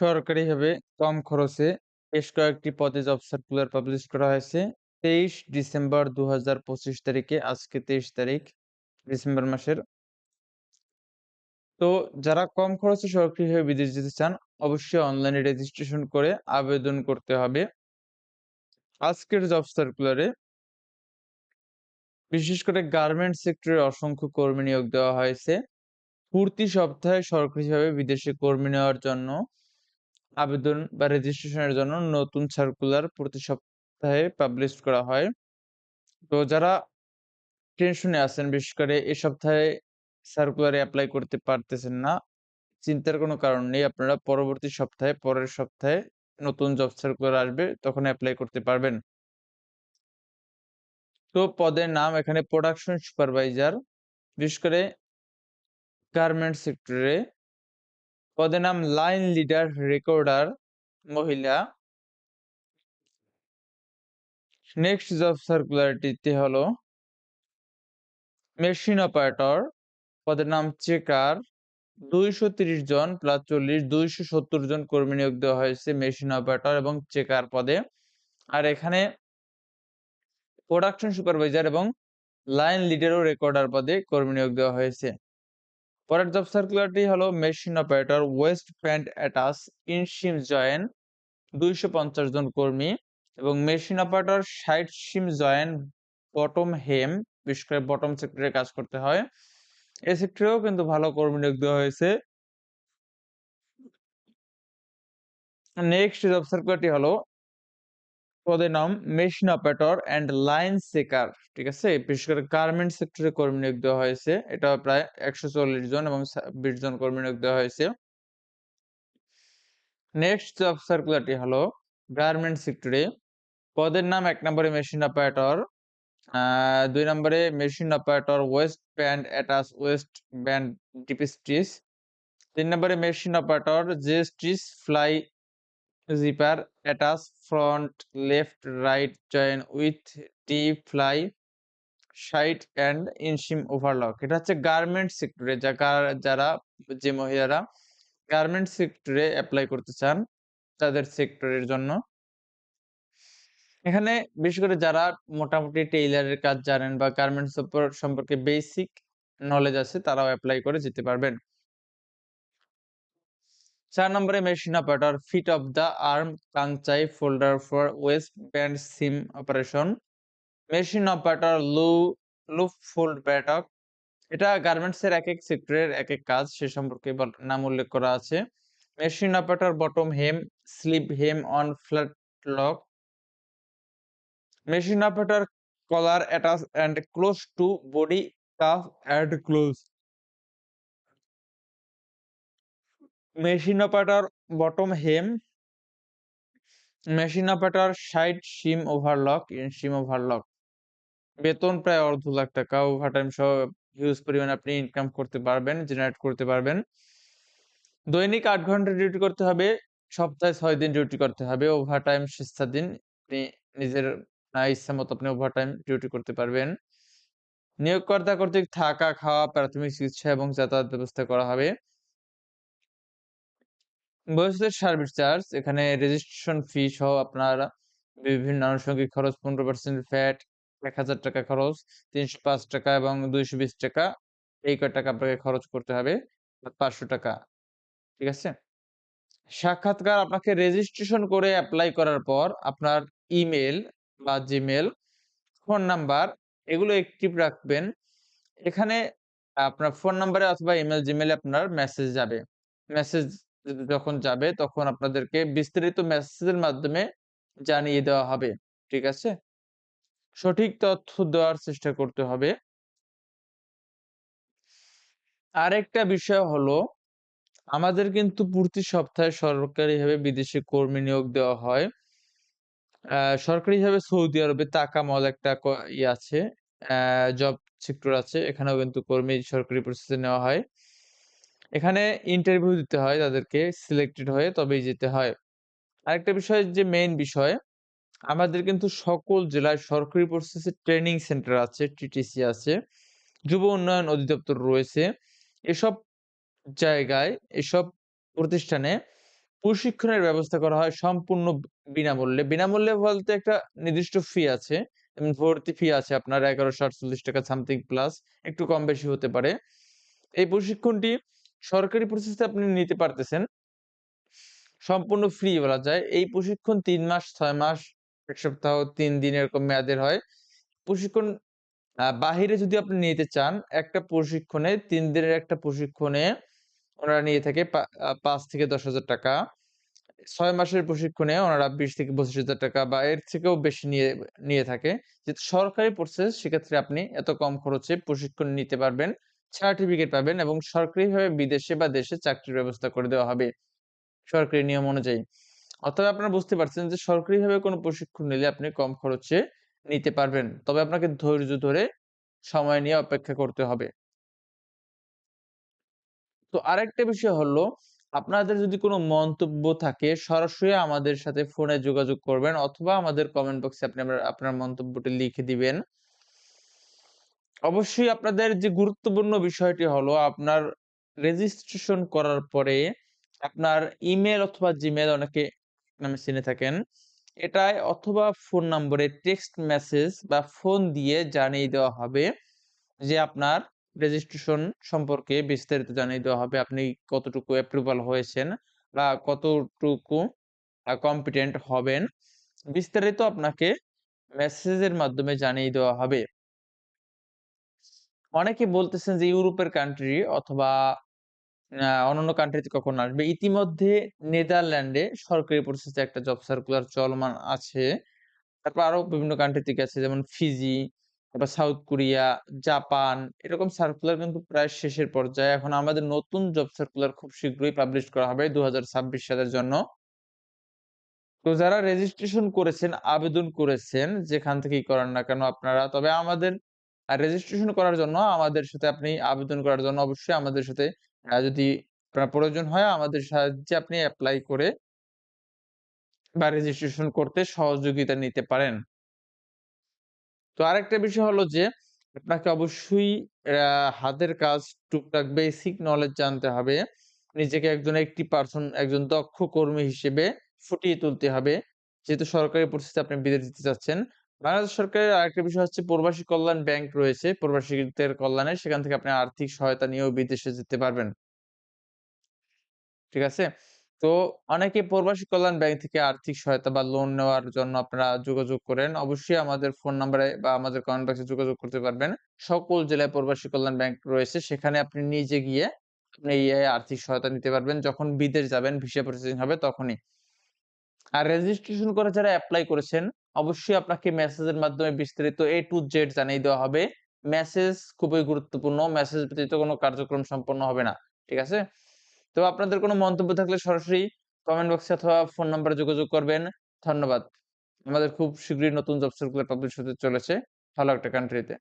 সরকারিভাবে কম খরচে বেশ কয়েকটি পদে জব সার্কুলার পাবলিশ করা হয়েছে। ২৩ ডিসেম্বর ২০২৫ তারিখে, আজকে ২৩ তারিখ, ডিসেম্বর মাসের। তো যারা কম খরচে সরকারিভাবে বিদেশ যেতে চান, অবশ্যই অনলাইনে রেজিস্ট্রেশন করে আবেদন করতে হবে। আজকের জব সার্কুলারে বিশেষ করে গার্মেন্ট সেক্টরে অসংখ্য কর্মী নিয়োগ দেওয়া হয়েছে। প্রতি সপ্তাহে সরকারিভাবে বিদেশে কর্মী নেওয়ার জন্য আবেদন বা রেজিস্ট্রেশনের জন্য নতুন সার্কুলার প্রতি সপ্তাহে পাবলিশ করা হয়। তো যারা টেনশনে আছেন বিশেষ করে এ সপ্তাহে সার্কুলারে এপ্লাই করতে পারতেছেন না, চিন্তার কোনো কারণ নেই। আপনারা পরবর্তী সপ্তাহে, পরের সপ্তাহে নতুন জব সার্কুলার আসবে তখন এপ্লাই করতে পারবেন। তো পদের নাম এখানে প্রোডাকশন সুপারভাইজার বিশেষ করে গার্মেন্টস সেক্টরে পদের নাম লাইন লিডার, রেকর্ডার, মহিলা। নেক্সট জব সার্কুলারটিতে হলো মেশিন অপারেটর, পদের নাম চেকার। দুইশো তিরিশ জন প্লাস চল্লিশ, দুইশো সত্তর জন কর্মী নিয়োগ দেওয়া হয়েছে মেশিন অপারেটর এবং চেকার পদে। আর এখানে প্রোডাকশন সুপারভাইজার এবং লাইন লিডার ও রেকর্ডার পদে কর্মী নিয়োগ দেওয়া হয়েছে। পরের জব সার্কুলারটি হলো machine operator waist pant attach inseam join দুইশো পঞ্চাশ জন কর্মী এবং মেশিন অপারেটর ষাট সিম জয়েন বটম হেম বিশেষ করে বটম সেক্টরে কাজ করতে হয়। এ সেক্টরেও কিন্তু ভালো কর্মী নিয়োগ দেওয়া হয়েছে। নেক্সট জব সার্কুলারটি হলো পদের নাম machine operator and line checker, ঠিক আছে? বিশেষ করে গার্মেন্ট সেক্টরে কর্মী নিয়োগ দেওয়া হয়েছে। এটা প্রায় একশো চল্লিশ জন এবং বিশ জন কর্মী নিয়োগ দেওয়া হয়েছে। নেক্সট জব সার্কুলারটি হলো গার্মেন্ট সেক্টরে। পদের নাম এক নম্বরে মেশিন অপারেটর দুই নম্বরে machine operator waist band attach waist band ডিপিস্ট্রিস, তিন নম্বরে machine operator J stitch fly zipper attach front left right join with T fly side and inseam overlock এটা হচ্ছে গার্মেন্ট সেক্টরে যারা, যে মহিলারা গার্মেন্ট সেক্টরে অ্যাপ্লাই করতে চান তাদের সেক্টরের জন্য। এখানে বিশেষ করে যারা মোটামুটি টেইলারের কাজ জানেন বা গার্মেন্টস সম্পর্কে বেসিক নলেজ আছে, তারাও অ্যাপ্লাই করে যেতে পারবেন। চার নম্বরে machine operator fit of the arm Kansai folder for waist band seam operation machine operator লু লুপ ফোল্ড ব্যাটক এটা গার্মেন্টস এর এক এক সেক্টরের এক এক কাজ, সে সম্পর্কে নাম উল্লেখ করা আছে। Machine operator bottom hem slip hem on flat lock machine operator collar attach and close to body cuff and close machine operator bottom hem. Machine operator side seam overlock seam overlock. বেতন প্রায় অর্ধ লাখ টাকা। Overtime সহ huge পরিমাণ আপনি income করতে পারবেন generate করতে পারবেন। দৈনিক আট ঘণ্টা ডিউটি করতে হবে, সপ্তাহে ছয় দিন ডিউটি করতে হবে। ওভার টাইম ওভারটাইম দিন, আপনি নিজের ইচ্ছা মতো আপনি ওভারটাইম ডিউটি করতে পারবেন। নিয়োগকর্তা কর্তৃক থাকা, খাওয়া, প্রাথমিক চিকিৎসা এবং যাতায়াত ব্যবস্থা করা হবে। বয়সের সার্ভিস চার্জ এখানে রেজিস্ট্রেশন ফি সহ আপনার বিভিন্ন আনুষঙ্গিক খরচ, পনেরো পার্সেন্ট ফ্যাট এক হাজার টাকা খরচ, তিনশো পাঁচ টাকা এবং দুইশো বিশ টাকা, এই কয় টাকা আপনাকে খরচ করতে হবে পাঁচশো টাকা, ঠিক আছে? সাক্ষাৎকার আপনাকে রেজিস্ট্রেশন করে অ্যাপ্লাই করার পর আপনার ইমেল বা জিমেল ফোন নাম্বার এগুলো অ্যাক্টিভ রাখবেন। এখানে আপনার ফোন নাম্বারে অথবা ইমেল জিমেলে আপনার মেসেজ যাবে। মেসেজ যখন যাবে তখন আপনাদেরকে বিস্তারিত মেসেজের মাধ্যমে জানিয়ে দেওয়া হবে, ঠিক আছে? সঠিক তথ্য দেওয়ার চেষ্টা করতে হবে। আরেকটা বিষয় হলো, আমাদের কিন্তু প্রতি সপ্তাহে সরকারিভাবে বিদেশি কর্মী নিয়োগ দেওয়া হয়। সরকারিভাবে সৌদি আরবে তাকা মল একটা ই আছে জব সেক্টর আছে, এখানেও কিন্তু কর্মী সরকারি প্রসেসে নেওয়া হয়। এখানে ইন্টারভিউ দিতে হয় তাদেরকে সিলেক্টেড হয়ে তবেই যেতে হয় আরেকটা বিষয় যে মেইন বিষয়, আমাদের কিন্তু সকল জেলায় সরকারি প্রসেসে ট্রেনিং সেন্টার আছে টিটিসি আছে, যুব উন্নয়ন অধিদপ্তর রয়েছে এসব জায়গায়, এসব প্রতিষ্ঠানে প্রশিক্ষণের ব্যবস্থা করা হয় সম্পূর্ণ বিনামূল্যে। বিনামূল্যে বলতে একটা নির্দিষ্ট ফি আছে। ভর্তি ফি আছে আপনার ৳১১৪৮ সামথিং প্লাস একটু কম বেশি হতে পারে। এই প্রশিক্ষণটি সরকারি প্রসেসে আপনি নিতে পারতেছেন। সম্পূর্ণ ফ্রি বলা যায়। এই প্রশিক্ষণ তিন মাস, ছয় মাস, এক সপ্তাহ, তিন দিন এরকম মেয়াদের হয়। প্রশিক্ষণ বাহিরে যদি আপনি নিতে চান, একটা প্রশিক্ষণে তিন দিনের একটা প্রশিক্ষণে ওনারা নিয়ে থাকে পাঁচ থেকে দশ হাজার টাকা ছয় মাসের প্রশিক্ষণে ওনারা ৳২০,০০০-২৫,০০০ বা এর থেকেও বেশি নিয়ে নিয়ে থাকে। যেহেতু সরকারি প্রসেস সেক্ষেত্রে আপনি এত কম খরচে প্রশিক্ষণ নিতে পারবেন, সার্টিফিকেট পাবেন এবং সরকারিভাবে বিদেশে বা দেশে চাকরির ব্যবস্থা করে দেওয়া হবে। সরকারি নিয়ম অনুযায়ী। অতএব আপনারা বুঝতে পারছেন যে সরকারিভাবে কোনো প্রশিক্ষণ নিলে আপনি কম খরচে নিতে পারবেন। তবে আপনাকে ধৈর্য ধরে সময় নিয়ে অপেক্ষা করতে হবে। তো আরেকটা বিষয় হলো, আপনাদের যদি কোনো মন্তব্য থাকে সরাসরি আমাদের সাথে ফোনে যোগাযোগ করবেন অথবা আমাদের কমেন্ট বক্সে আপনি আপনার মন্তব্যটি লিখে দিবেন। অবশ্যই আপনাদের যে গুরুত্বপূর্ণ বিষয়টি হলো আপনার রেজিস্ট্রেশন করার পরে আপনার ইমেল অথবা জিমেল অনেকে নামে চিনে থাকেন। এটায় অথবা ফোন নম্বরে টেক্সট মেসেজ বা ফোন দিয়ে জানিয়ে দেওয়া হবে যে আপনার রেজিস্ট্রেশন সম্পর্কে বিস্তারিত জানিয়ে দেওয়া হবে। আপনি কতটুকু অ্যাপ্রুভাল হয়েছেন বা কতটুকু কম্পিটেন্ট হবেন। বিস্তারিত আপনাকে মেসেজের মাধ্যমে জানিয়ে দেওয়া হবে। অনেকে বলতেছেন যে ইউরোপের কান্ট্রি অথবা অন্যান্য কান্ট্রিতে কখন আসবে? ইতিমধ্যে নেদারল্যান্ডে সরকারি প্রসেসে একটা জব সার্কুলার চলমান আছে। তারপর আরও বিভিন্ন কান্ট্রি থেকে আছে যেমন ফিজি, তারপর সাউথ কোরিয়া, জাপান এরকম সার্কুলার কিন্তু প্রায় শেষের পর্যায়ে। এখন আমাদের নতুন জব সার্কুলার খুব শীঘ্রই পাবলিশ করা হবে ২০২৬ সালের জন্য। তো যারা রেজিস্ট্রেশন করেছেন, আবেদন করেছেন যেখান থেকেই করেন না কেন আপনারা তবে আমাদের আ রেজিস্ট্রেশন করার জন্য আমাদের সাথে আপনি আবেদন করার জন্য অবশ্যই আমাদের সাথে যদি আপনার প্রয়োজন হয় আমাদের সাহায্যে আপনি এপ্লাই করে বা রেজিস্ট্রেশন করতে সহযোগিতা নিতে পারেন। তো আরেকটা বিষয় হলো যে, আপনাকে অবশ্যই হাতের কাজ টুকটাক বেসিক নলেজ জানতে হবে। নিজেকে একজন একটি পারসন একজন দক্ষ কর্মী হিসেবে ফুটিয়ে তুলতে হবে। যেহেতু সরকারি পরিস্থিতি আপনি বিদেশ যেতে চাচ্ছেন। বাংলাদেশ সরকারের আরেকটা বিষয় হচ্ছে প্রবাসী কল্যাণ ব্যাংক রয়েছে। প্রবাসীদের কল্যাণে সেখান থেকে আপনি আর্থিক সহায়তা নিয়েও বিদেশে যেতে পারবেন। ঠিক আছে? তো অনেকে প্রবাসী কল্যাণ ব্যাংক থেকে আর্থিক সহায়তা বা লোন নেওয়ার জন্য আপনারা যোগাযোগ করেন। অবশ্যই আমাদের ফোন নাম্বারে বা আমাদের কমেন্ট বক্সে যোগাযোগ করতে পারবেন। সকল জেলায় প্রবাসী কল্যাণ ব্যাংক রয়েছে। সেখানে আপনি নিজে গিয়ে আপনি আর্থিক সহায়তা নিতে পারবেন। যখন বিদেশ যাবেন ভিসা প্রসেসিং হবে তখনই। আর রেজিস্ট্রেশন করে যারা অ্যাপ্লাই করেছেন, অবশ্যই আপনাকে মেসেজের মাধ্যমে বিস্তারিত এ টু জেড জানিয়ে দেওয়া হবে। মেসেজ খুবই গুরুত্বপূর্ণ। মেসেজ ব্যতীত কোনো কার্যক্রম সম্পন্ন হবে না। ঠিক আছে? তো আপনাদের কোনো মন্তব্য থাকলে সরাসরি কমেন্ট বক্সে অথবা ফোন নাম্বারে যোগাযোগ করবেন। ধন্যবাদ। আমাদের খুব শীঘ্রই নতুন জব সার্কুলার পাবলিশ হতে চলেছে ভালো একটা কান্ট্রিতে।